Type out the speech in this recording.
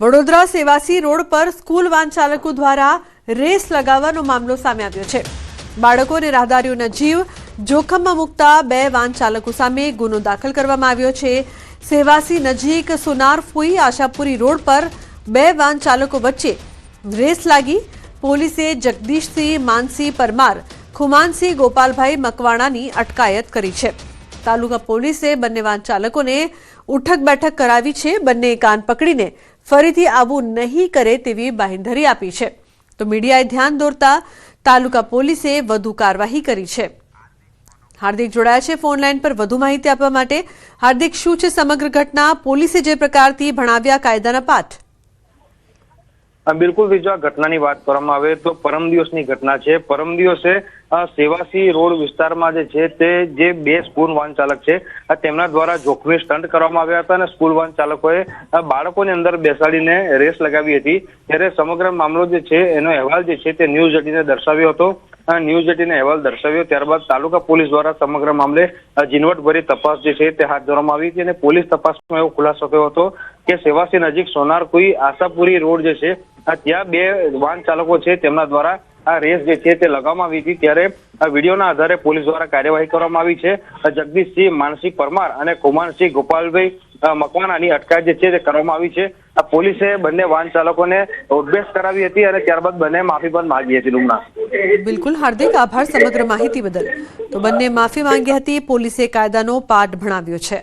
Vadodara Sevasi road પર school van ચાલકો દ્વારા રેસ લગાવવાનો મામલો સામે આવ્યો છે. બાળકો અને રાહદારીઓના જીવ જોખમમાં મૂકતા બે વાન ચાલકો સામે ગુનો દાખલ કરવામાં આવ્યો છે. સેવાસી નજીક સોનારફુઈ આશાપુરી રોડ પર બે વાન ચાલકો વચ્ચે રેસ લાગી. પોલીસે જગદીશસિંહ, માનસિંહ પરમાર, ખુમાનસિંહ, ગોપાલભાઈ મકવાણાની અટકાયત કરી છે. તાલુકા પોલીસે બંને વાહન ચાલકોને ઉઠક બેઠક કરાવી છે. બંને કાન પકડીને ફરીથી આવું નહીં કરે તેવી બાંહેધરી આપી છે. તો મીડિયાએ ધ્યાન દોરતા તાલુકા પોલીસે વધુ કાર્યવાહી કરી છે. હાર્દિક જોડાયા છે ફોન લાઈન પર વધુ માહિતી આપવા માટે. હાર્દિક, શું છે સમગ્ર ઘટના? પોલીસે જે પ્રકારથી ભણાવ્યા, કાયદાના પાઠ? બિલકુલ આ ઘટનાની વાત કરવામાં આવે તો પરમ દિવસની ઘટના છે. પરમ દિવસે સેવાસી રોડ વિસ્તારમાં જે છે તે, જે બે સ્કૂલ વાહન ચાલક છે તેમના દ્વારા જોખમી સ્ટન્ટ કરવામાં આવ્યા હતા અને સ્કૂલ વાહન ચાલકોએ બાળકોની અંદર બેસાડીને રેસ લગાવી હતી. ત્યારે સમગ્ર મામલો જે છે, એનો અહેવાલ જે છે તે ન્યૂઝ એટીને દર્શાવ્યો હતો. ન્યૂઝ એટીને અહેવાલ દર્શાવ્યો. ત્યારબાદ તાલુકા પોલીસ દ્વારા સમગ્ર મામલે ઝીણવટભરી તપાસ જે છે તે હાથ ધરવામાં આવી હતી અને પોલીસ તપાસમાં એવો ખુલાસો થયો હતો. કે સેવાસી નજીક સોનારકુઈ આશાપુરી રોડ જે છે ત્યાં બે વાહન ચાલકો છે, તેમના દ્વારા આ રેસ જે છે તે લગાવવામાં આવી હતી. ત્યારે વિડીયોના આધારે પોલીસ દ્વારા કાર્યવાહી કરવામાં આવી છે. જગદીશસિંહ, માનસિંહ પરમાર અને કુમારસિંહ ગોપાલભાઈ મકવાનાની અટકાયત જે છે તે કરવામાં આવી છે. આ પોલીસે બંને વાહન ચાલકોને ઉદ્દેશ કરાવી હતી અને ત્યારબાદ બંને માફી પણ માંગી હતી લુમના બિલકુલ, હાર્દિક આભાર સમગ્ર માહિતી બદલ. તો બંને માફી માંગી હતી, પોલીસે કાયદાનો પાઠ ભણાવ્યો છે.